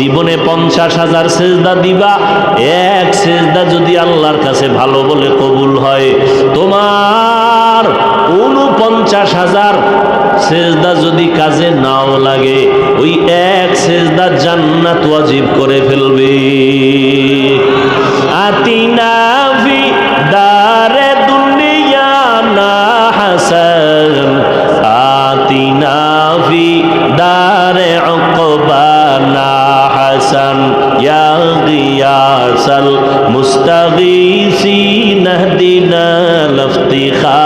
জীবনে পঞ্চাশ হাজার সেজদা দিবা, এক সেজদা যদি আল্লাহর কাছে ভালো বলে কবুল হয়। তোমার উনপঞ্চাশ হাজার সেজদা যদি কাজে নাও লাগে, ওই এক সেজদা জান্নাত ওয়াজিব করে ফেলবে। আতিনা الناس المستغيثين اهدنا لافتخار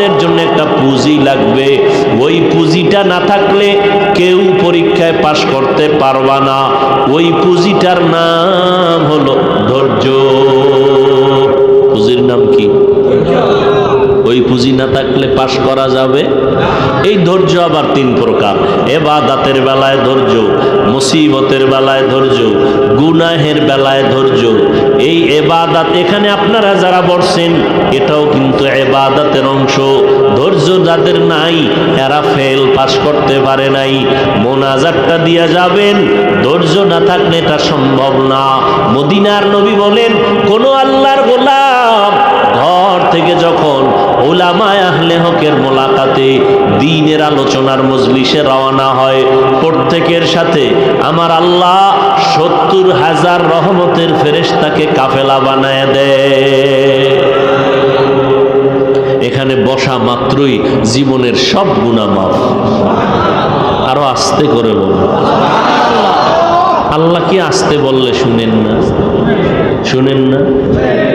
তোমাদের জন্য একটা পুঁজি লাগবে। ওই পুঁজিটা না থাকলে কেউ পরীক্ষায় পাশ করতে পারবা না। ওই পুঁজিটার নাম হলো ধৈর্য। পুঁজির নাম কি? ওই পুঁজি না থাকলে পাশ করা যাবে? এই ধৈর্য আবার তিন প্রকার। এবাদাতের বেলায় ধৈর্য, মুসিবতের বেলায় ধৈর্য, গুনাহের বেলায় ধৈর্য। এই এবাদাত এখানে আপনারা যারা বসছেন, এটাও কিন্তু এবাদাতের অংশ। ধৈর্য যাদের নাই, এরা ফেল পাশ করতে পারে নাই। মোনাজারটা দিয়া যাবেন, ধৈর্য না থাকলে এটা সম্ভব না। মদিনার নবী বলেন, কোন আল্লাহর গোলাম ঘর থেকে যখন ওলামায় আহলে হকের মোলাকাতে দিনের আলোচনার মজলিসে রওনা হয়। প্রত্যেকের সাথে আমার আল্লাহ সত্তর হাজার রহমতের ফেরেশতাকে কাফেলা বানায় দেয়। এখানে বসা মাত্রই জীবনের সব গুণা আরও আস্তে করে বল আল্লাহ কি আসতে বললে শুনেন না। শুনেন না?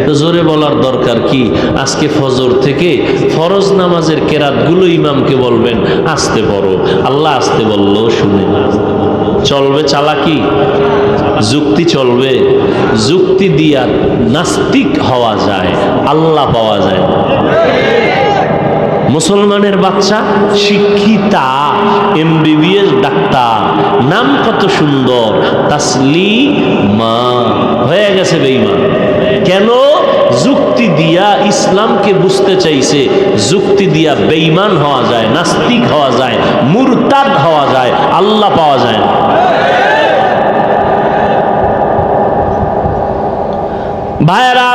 তো জোরে বলার দরকার কি? আজকে ফজর থেকে ফরজ নামাজের কেরাতগুলো ইমামকে বলবেন, আসতে পড়ো। আল্লাহ আসতে বলল, শুনেন। চলবে চালাকি? যুক্তি চলবে। যুক্তি দিয়া নাস্তিক হওয়া যায়, আল্লাহ পাওয়া যায়। মুসলমানের বাচ্চা শিক্ষিতা এমবিবিএস ডাক্তার, নাম কত সুন্দর, তাসলি মা, হয়ে গেছে বেইমান কেন? যুক্তি দিয়া ইসলামকে বুঝতে চাইছে, যুক্তি দিয়া বেইমান হওয়া যায়, নাস্তিক হওয়া যায়, মুরতাদ হওয়া যায়, আল্লাহ পাওয়া যায় না। ভাইরা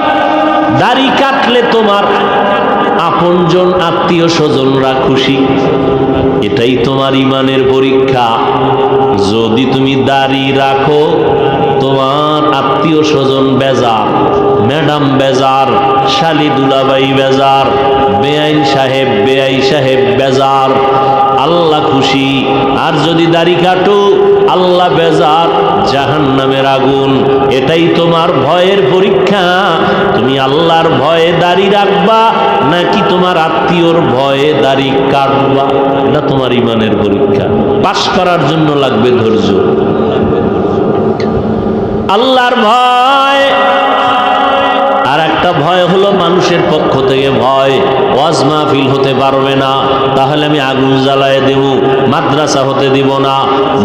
দাড়ি কাটলে তোমার আপনজন আত্মীয় স্বজনরা খুশি। এটাই তোমার ইমানের পরীক্ষা। যদি তুমি দাড়ি রাখো, তোমার আত্মীয় স্বজন বেজার, ম্যাডাম বেজার, শালি দুলাবাই বেজার, বেআইন সাহেব, বেআই সাহেব বেজার, আল্লাহ খুশি। আর যদি দাড়ি কাটো, আল্লাহ বেজার জাহান নামের আগুন। এটাই তোমার ভয়ের পরীক্ষা। আল্লাহর ভয়ে দাড়ি রাখবা, নাকি তোমার আত্মীয়র ভয়ে দাড়ি কাটবা? এটা তোমার ইমানের পরীক্ষা। পাশ করার জন্য লাগবে ধৈর্য। আল্লাহর ভয়। আর একটা ভয় হলো মানুষের পক্ষ থেকে ভয়। ওয়াজ মাহফিল হতে পারবে না, তাহলে আমি আগুন জ্বালায় দেব, মাদ্রাসা হতে দিব না,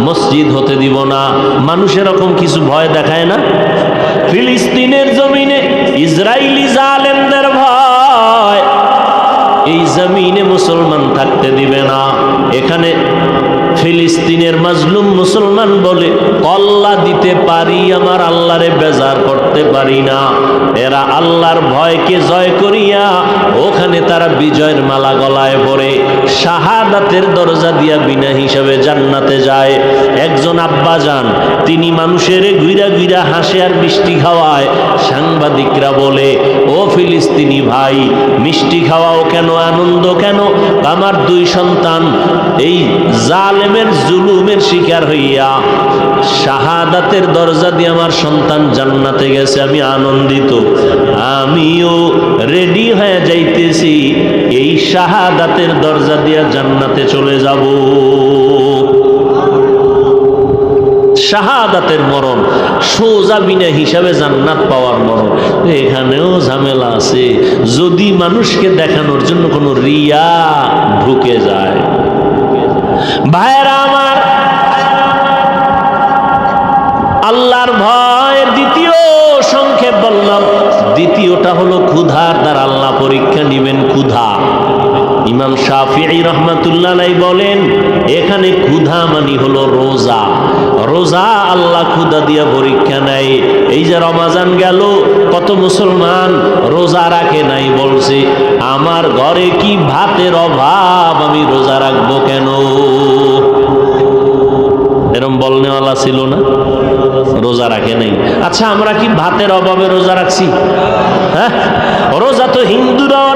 মসজিদ হতে দিব না। মানুষ এরকম কিছু ভয় দেখায় না? ফিলিস্তিনের জমিনে ইসরায়েলি জালেমদের ভয়। এই জমিনে মুসলমান থাকতে দিবে না। এখানে ফিলিস্তিনের মাজলুম মুসলমান বলে, কল্লা দিতে পারি, আমার আল্লাহরে বেজার করতে পারি না। এরা আল্লাহর ভয়কে জয় করিয়া ওখানে তারা বিজয়ের মালা গলায় পরে, শাহাদাতের দরজা দিয়া বিনা হিসাবে জান্নাতে যায়। একজন আব্বা যান তিনি মানুষের গুইরা গুইরা হাসে আর মিষ্টি খাওয়ায়। সাংবাদিকরা বলে, ও ফিলিস্তিনি ভাই, মিষ্টি খাওয়াও কেন, আনন্দ কেন? আমার দুই সন্তান, এই জালেমের জুলুমের শিকার হইয়া শাহাদাতের দরজা দিয়ে আমার সন্তান জান্নাতে গেছে, আমি আনন্দিত। আমিও রেডি হয়ে যাইতেছি, এই শাহাদাতের দরজা দিয়া জান্নাতে চলে যাব। শাহাদাতের মরণ, সোজা বিনা হিসাবে জান্নাত পাওয়ার মরণ। এখানেও ঝামেলা আছে, যদি মানুষকে দেখানোর জন্য কোনো রিয়া ঢুকে যায়। ভাইরা আমার, আল্লাহর ভয়ের দ্বিতীয় সংক্ষেপ বললাম। দ্বিতীয়টা হলো ক্ষুধার দ্বারা আল্লাহ পরীক্ষা নিবেন ক্ষুধা। ইমাম শাফিঈ রহমাতুল্লাহ বলেন, এখানে ক্ষুধা মানি হলো রোজা। রোজা আল্লাহ ক্ষুধা দিয়া পরীক্ষা নেয়। এই যে রমাজান গেল, কত মুসলমান রোজা রাখে নাই বলছে, আমার ঘরে কি ভাতের অভাব? আমি রোজা রাখব কেন? এরম বলনেওয়ালা ছিল না? রোজা রাখে নাই। আচ্ছা আমরা কি ভাতের অভাবে রোজা রাখছি? হ্যাঁ? রোজা তো হিন্দুরাও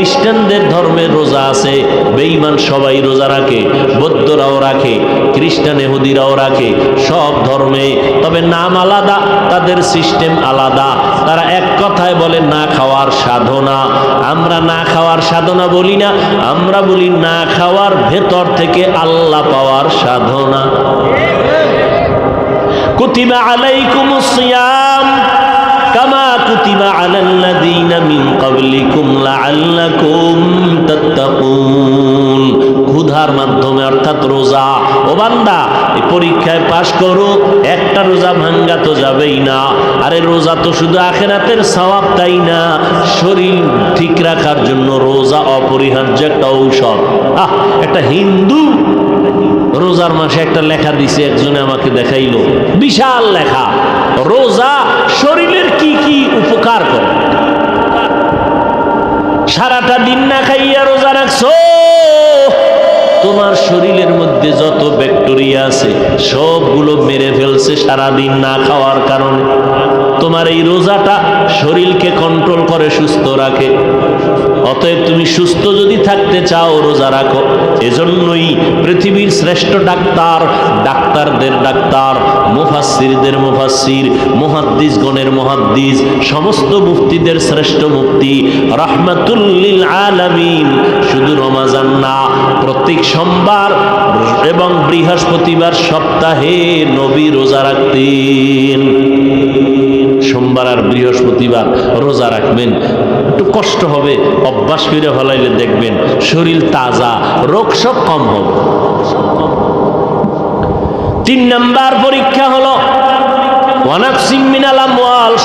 খ্রিস্টানদের ধর্মের রোজা আছে, বেঈমান সবাই রোজা রাখে, বৌদ্ধরাও রাখে, খ্রিস্টান এহুদিরাও রাখে, সব ধর্মে। তবে নাম আলাদা, তাদের সিস্টেম আলাদা। তারা এক কথায় বলে, না খাওয়ার সাধনা। আমরা না খাওয়ার সাধনা বলি না, আমরা বলি, না খাওয়ার ভেতর থেকে আল্লাহ পাওয়ার সাধনা। কুতিবা আলাইকুমুস সিয়াম কামা ক্ষুধার মাধ্যমে, অর্থাৎ রোজা। ও বান্দা, এই পরীক্ষায় পাশ করো, একটা রোজা ভাঙ্গা তো যাবেই না। আরে রোজা তো শুধু আখেরাতের সওয়াব, তাই না? শরীর ঠিক রাখার জন্য রোজা অপরিহার্য একটা ঔষধ। আহ, একটা হিন্দু রোজার মাসে একটা লেখা দিছে, একজনে আমাকে দেখাইলো। বিশাল লেখা। রোজা কি উপকার করে। সারাটা দিন না খাইয়া রোজা রাখছো, তোমার শরীরের মধ্যে যত ব্যাকটেরিয়া আছে, সবগুলো মেরে ফেলছে সারাদিন না খাওয়ার কারণে। তোমার এই রোজাটা শরীরকে কন্ট্রোল করে, সুস্থ রাখে। অতএব তুমি সুস্থ যদি থাকতে চাও, রোজা রাখো। এজন্যই পৃথিবীর শ্রেষ্ঠ ডাক্তার, ডাক্তারদের ডাক্তার, মুফাসসিরদের মুফাসসির, মুহাদ্দিসগণের মুহাদ্দিস, সমস্ত মুফতিদের শ্রেষ্ঠ মুফতি, রাহমাতুল্লিল আলামিন। শুধু রমাজান না, প্রত্যেক সোমবার এবং বৃহস্পতিবার সপ্তাহে নবী রোজা রাখতেন। সোমবার আর বৃহস্পতিবার রোজা রাখবেন। একটু কষ্ট হবে, অভ্যাস করে ফলাইলে দেখবেন শরীর তাজা, রোগ সব কম হবে। তিন নাম্বার পরীক্ষা হলো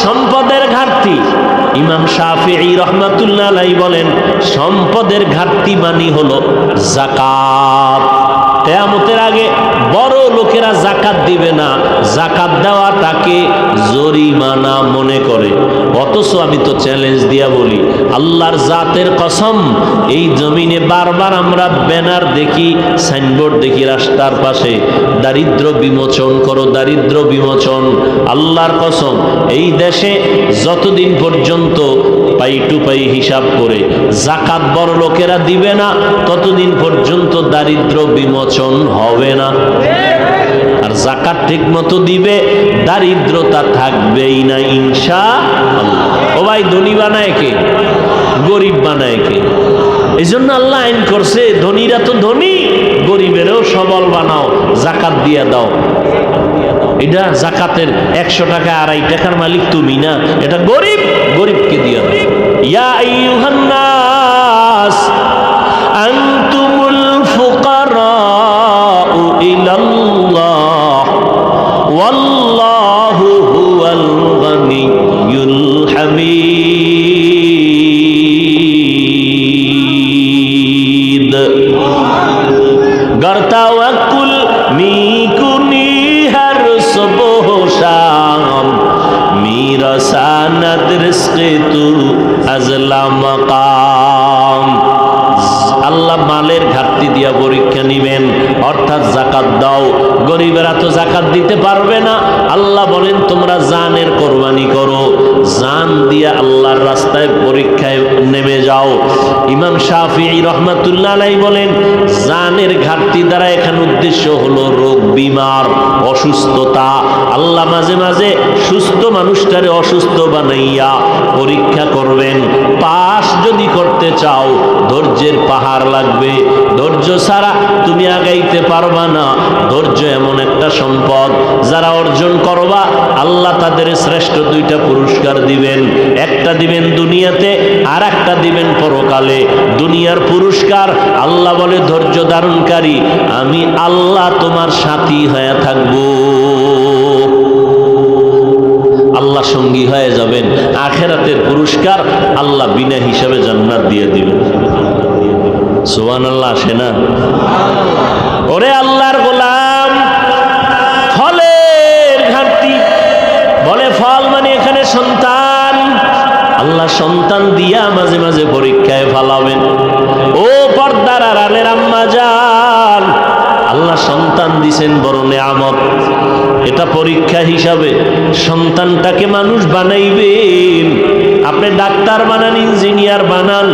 সম্পদের ঘাটতি। ইমাম শাফিঈ রহমাতুল্লাহ বলেন, সম্পদের ঘাটতি মানি হলো জাকাত কেয়ামতের আগে বড় লোকেরা জাকাত দিবে না। জাকাত দেওয়াটাকে জরিমানা মনে করে। অথচ আমি তো চ্যালেঞ্জ দিয়া বলি, আল্লাহর জাতের কসম, এই জমিনে বারবার আমরা ব্যানার দেখি সাইনবোর্ড দেখি রাস্তার পাশে, দারিদ্র বিমোচন করো, দারিদ্র বিমোচন, আল্লাহর কসম, এই দেশে যতদিন পর্যন্ত পাই টু পাই হিসাব করে জাকাত বড় লোকেরা দিবে না, ততদিন পর্যন্ত দারিদ্র বিমোচন হবে না। আর জাকাত ঠিক মতো দিবে, দারিদ্রতা থাকবেই না ইনশা ও ভাই, ধনী বানায় কে? গরিব বানায় কে? এই জন্য আল্লাহ আইন করছে, ধনীরা তো ধনী, গরিবেরও সবল বানাও, জাকাত দিয়ে দাও। এটা জাকাতের একশো টাকা আড়াই টাকার মালিক তুমি না, এটা গরিব, গরিবকে দিয়ে দাও। ইয়া আইয়ুহান অর্থাৎ জাকাত দাও। গরিবেরা তো জাকাত দিতে পারবে না। আল্লাহ বলেন, তোমরা জানের কোরবানি করো। জান দিয়া আল্লাহর রাস্তায় পরীক্ষায় নেমে যাও। ইমাম শাফি রহমাতুল্লাহ আলাই বলেন, জানের ঘাটতি দ্বারা এখানে উদ্দেশ্য হলো রোগ, বিমার অসুস্থতা। আল্লাহ মাঝে মাঝে সুস্থ মানুষটারে অসুস্থ বানাইয়া পরীক্ষা করবেন। পাশ যদি করতে চাও, ধৈর্যের পাহাড় লাগবে। ধৈর্য ছাড়া তুমি আগাইতে পারবা না। ধৈর্য এমন একটা সম্পদ যারা অর্জন করবা, আল্লাহ তাদের শ্রেষ্ঠ দুইটা পুরস্কার দিবেন। একটা দিবেন দুনিয়াতে আর একটা দিবেন পরকালে। দুনিয়ার পুরস্কার, আল্লাহ বলে ধৈর্য ধারণকারী, আমি আল্লাহ তোমার সাথী হয়ে থাকব। আল্লাহ সঙ্গী হয়ে যাবেন। আখেরাতের পুরস্কার আল্লাহ বিনা হিসাবে জান্নাত দিয়ে দিবেন। সোহান আল্লাহ আসে না? ওরে আল্লাহর গোলাম! সন্তান, আল্লাহ সন্তান দিয়া মাঝে মাঝে পরীক্ষায় ফালাবেন। ও পর্দার আড়ালের আম্মা যান আল্লাহ সন্তান দিছেন বড় নেয়ামত। এটা পরীক্ষা হিসাবে সন্তানটাকে মানুষ বানাইবেন। আপনি ডাক্তার বানান, ইঞ্জিনিয়ার বানান,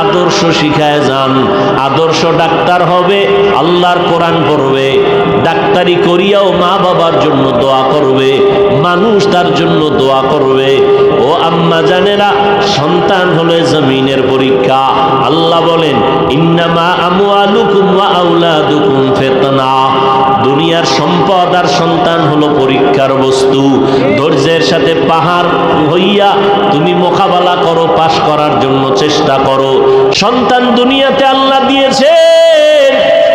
আদর্শ শিখায় যান। আদর্শ ডাক্তার হবে, আল্লাহর কোরআন পড়বে। ডাক্তারি করিয়াও মা বাবার জন্য দোয়া করবে, মানুষ তার জন্য দোয়া করবে। ও আম্মা জানেরা, সন্তান হলে জমিনের পরীক্ষা। আল্লাহ বলেন, ইন্নামা আমু আলুকুম আউলাদুকুম ফেতনা। দুনিয়ার সম্পদ আর সন্তান হলো পরীক্ষার বস্তু। ধৈর্যের সাথে পাহাড় হইয়া তুমি মোকাবেলা করো, পাশ করার জন্য চেষ্টা করো। সন্তান দুনিয়াতে আল্লাহ দিয়েছেন,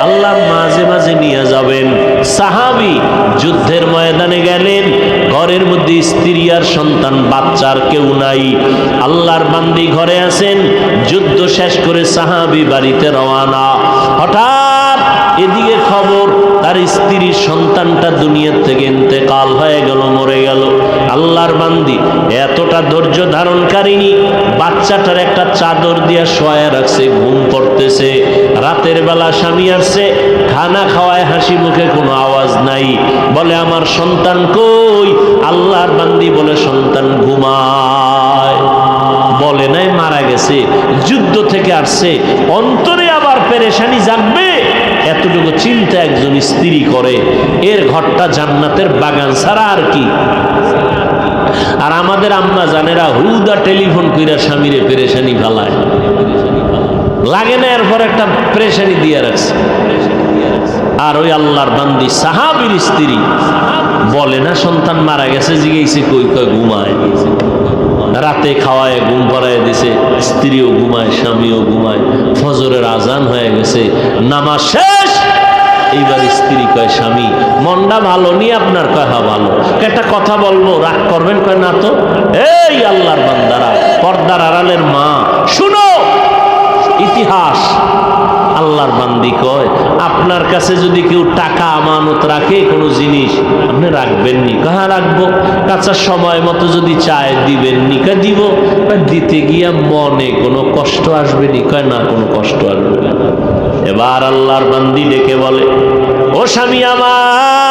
আল্লাহ মাঝে মাঝে নিয়ে যাবেন। সাহাবি যুদ্ধের ময়দানে গেলেন, ঘরের মধ্যে স্ত্রী আর সন্তান, বাচ্চার কেউ নাই। আল্লাহর বান্দি ঘরে আছেন, যুদ্ধ শেষ করে সাহাবি বাড়িতে রওয়ানা হঠাৎ এদিকে খবর, তার স্ত্রীর সন্তানটা দুনিয়ার থেকে ইন্তেকাল হয়ে গেল, মরে গেল। আল্লাহর বান্দি, এতটা ধৈর্য ধারণকারিনী, বাচ্চাটার একটা চাদর দিয়া শোয়া রাখছে, ঘুম পড়তেছে। রাতের বেলা স্বামী আসছে, খানা খাওয়ায় হাসি মুখে কোনো আওয়াজ নাই। বলে, আমার সন্তান কই? আল্লাহর বান্দি বলে, সন্তান ঘুমায়। বলে নাই, মারা গেছে। যুদ্ধ থেকে আসছে। অন্তরে আবার পেরেশানি জাগবে। এতটুকু চিন্তা একজন স্ত্রী করে, এর ঘরটা জান্নাতের বাগান ছাড়া আর কি? আর আমাদের আম্মা জানেরা হুদা টেলিফোন কইরা স্বামীরে পেরেশানি ফেলায়। লাগে না এরপর একটা পেরেশানি দিয়ে রাখছে। আর ওই আল্লাহর বান্দি সাহাবির স্ত্রী বলে না, সন্তান মারা গেছে জিগেছে কই কই, ঘুমায়। রাতে খাওয়ায়, ঘুম পড়ায় দিছে, স্ত্রীও ঘুমায়, স্বামীও ঘুমায়, ফজরের আজান হয়ে গেছে, নামাজ শেষ। এইবার স্ত্রী কয়, স্বামী, মনটা ভালো, নি আপনার কথা ভালো। একটা কথা বলব, রাগ করবেন কয়, না তো? এই আল্লাহর বান্দারা, পর্দার আড়ালের মা, শুনো কাছে যদি কেউ টাকা আমানত রাখে কোনো জিনিস, আপনি রাখবেন নি কাহা রাখব? কাঁচা সময় মতো যদি চায় দিবেন নি কে দিব দিতে গিয়া মনে কোনো কষ্ট আসবে নি কয় না কোনো কষ্ট আসবে না। এবার আল্লাহর বান্দি ডেকে বলে, ও স্বামী আমার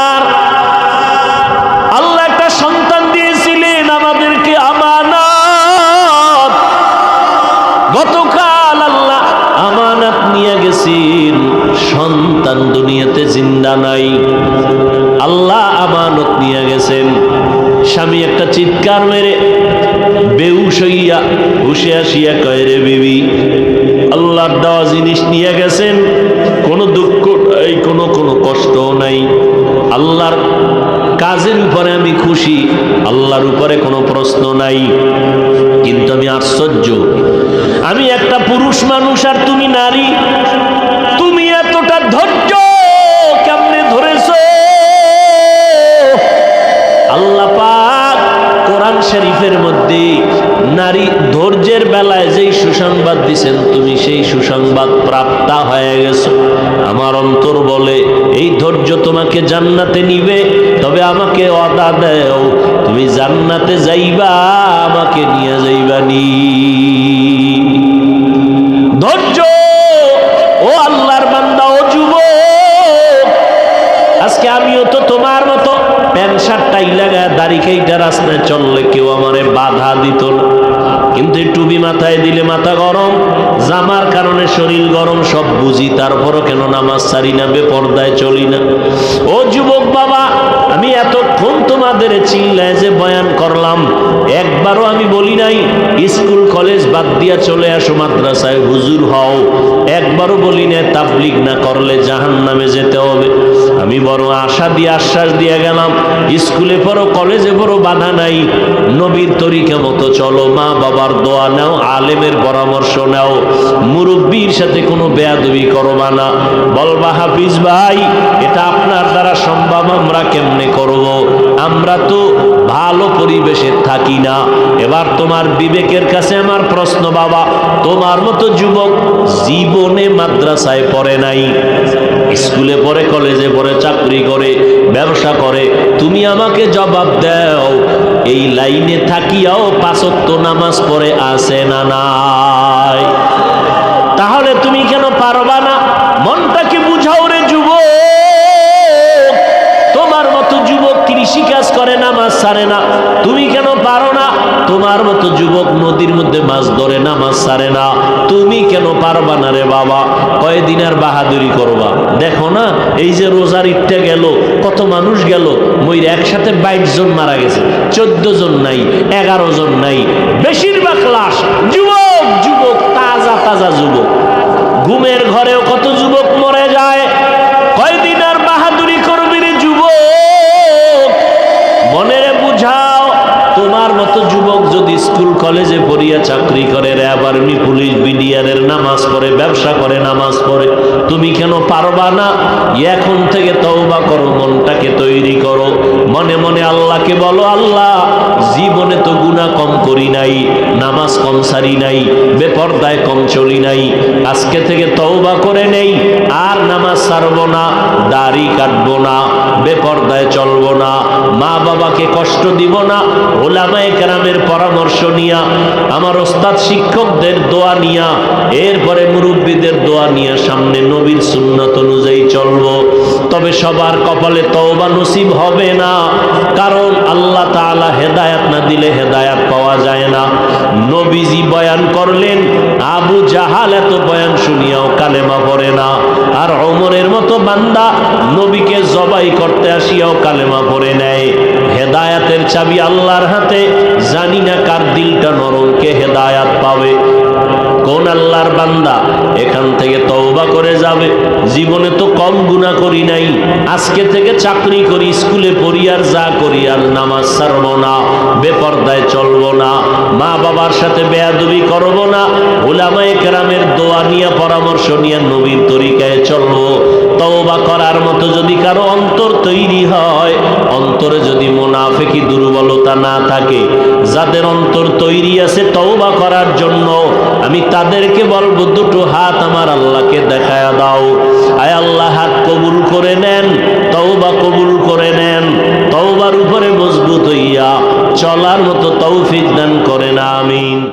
দুনিয়াতে জিন্দা নাই। আল্লাহ আমানত নিয়ে গেছেন। স্বামী একটা চিৎকার মেরে বেউস হইয়া হুসে আসিয়া কয়, রে বিবি, আল্লাহর দেওয়া জিনিস নিয়ে গেছেন। কোনো দুঃখ নাই, কোনো কোনো কষ্ট নাই। আল্লাহর কাজের উপরে আমি খুশি, আল্লাহর উপরে কোনো প্রশ্ন নাই। কিন্তু আমি আশ্চর্য। আমি একটা পুরুষ মানুষ আর তুমি নারী। আল্লাহ পাক কোরআন শরীফের মধ্যে নারী ধৈর্যের বেলায় যেই সুসংবাদ দিছেন, তুমি সেই সুসংবাদ প্রাপ্তা হয়ে গেছো। আমার অন্তর বলে, এই ধৈর্য তোমাকে জান্নাতে নিবে, তবে আমাকে অদা দেও, তুমি জান্নাতে যাইবা, আমাকে নিয়ে যাইবানি ধৈর্য লাগা দাড়ি রাস্তায় চললে কেউ আমারে বাধা দিত না। কিন্তু টুবি মাথায় দিলে মাথা গরম, জামার কারণে শরীর গরম, সব বুঝি। তারপরও কেন নামাজ সারি না, বেপর্দায় চলি না। ও যুবক বাবা, আমি এতক্ষণ তোমাদের চিল্লায় যে বয়ান করলাম, একবারও আমি বলি নাই, স্কুল, কলেজ বাদ দিয়া চলে আসো মাদ্রাসায়, হুজুর হও। একবারও বলি না তাবলিগ না করলে জাহান নামে যেতে হবে। আমি বড় আশা দিয়ে, আশ্বাস দিয়ে গেলাম, স্কুলে পড়ো, কলেজে পড়ো, বাধা নাই। নবীর তরিকা মতো চলো, মা বাবার দোয়া নাও, আলেমের পরামর্শ নাও। মুরব্বীর সাথে কোনো বেয়াদবি করবা না। বলবা, হাফিজ ভাই, এটা আপনার দ্বারা সম্ভব, আমরা কেমনে করব? আমরা তো ভালো পরিবেশে থাকি না। এবার তোমার বিবেকের কাছে আমার প্রশ্ন, বাবা, তোমার মতো যুবক জীবনে মাদ্রাসায় পড়ে নাই, স্কুলে পড়ে, কলেজে পড়ে, চাকরি করে, ব্যবসা করে, তুমি আমাকে জবাব দাও, এই লাইনে থাকিয়াও পাঁচত্ব নামাজ পড়ে আসে না নাই? তাহলে তুমি কেন পারবা না? সারে না। তুমি কেন পারো না? তোমার মতো যুবক নদীর মধ্যে মাছ ধরে নামাজ সারে না। তুমি কেন পারবা না রে বাবা? কয়দিন আর বাহাদুরি করবা? দেখো না, এই যে রোজার ইটটা গেল, কত মানুষ গেল ময়ূর একসাথে বাইশ জন মারা গেছে, চোদ্দ জন নাই, এগারো জন নাই। বেশিরভাগ লাশ, যুবক যুবক, তাজা তাজা যুবক। ঘুমের ঘরেও কত যুবক মরে যায় কয়দিন আর বাহাদুরি করবি রে যুবক মনেরে বুঝাও তোমার মতো যুবক যদি স্কুল কলেজে পড়িয়া চাকরি করে র্যাব আর্মি পুলিশ বিডিআরের নামাজ পড়ে, ব্যবসা করে, নামাজ পড়ে। তুমি কেন পারবা না? এখন থেকে তওবা করো, মনটাকে তৈরি করো। মনে মনে আল্লাহকে বলো, আল্লাহ জীবনে তো গুণা কম করি নাই, নামাজ কম সারি নাই, বেপর্দায় কম চলি নাই, আজকে থেকে তওবা করে নেই, আর নামাজ সারবো না, দাড়ি কাটব না, বেপর্দায় চলবো না মা বাবাকে কষ্ট দিব না, ওলামায়ে কেরামের পরামর্শ নিয়া, আমার ওস্তাদ শিক্ষকদের দোয়া নিয়া, এরপরে মুরব্বীদের দোয়া নিয়া সামনে নবীর সুন্নত অনুযায়ী চলব। তবে সবার কপালে তওবা নসিব হবে না, কারণ আল্লাহ তাআলা হেদায়াত না দিলে হেদায়াত পাওয়া যায় না। নবীজি বয়ান করলেন, আবু জাহাল এত বয়ান শুনিয়াও কালেমা পড়ে না। আর অমরের মতো বান্দা নবীকে জবাই করতে আসিয়াও কালেমা পড়ে নেয়। হেদায়াতের চাবি আল্লাহর হাতে, জানি না কার দিলটা নরমকে হেদায়াত পাবে। কোন আল্লাহর বান্দা এখান থেকে তওবা করে যাবে। জীবনে তো কম গুণা করি নাই। আজকে থেকে চাকরি করি, স্কুলে পড়ি আর যা করি আর নামাজ ছাড়ব না, বেপর্দায় চলব না মা বাবার সাথে বেয়াদবি করব না ওলামায়ে কেরামের দোয়া নিয়ে, পরামর্শ নিয়ে নবীর তরিকায় চলবো। তওবা করার মতো যদি কারও অন্তর তৈরি হয়, অন্তরে যদি মোনাফেকি দুর্বলতা না থাকে, যাদের অন্তর তৈরি আছে তওবা করার জন্য, আমি তাদেরকে বলব, দুটো হাত আমার আল্লাহকে দেখায় দাও। আয় আল্লাহ, হাত কবুল করে নেন, তওবা কবুল করে নেন, তওবার উপরে মজবুত হইয়া চলার মতো তৌফিক দান করেন, আমিন।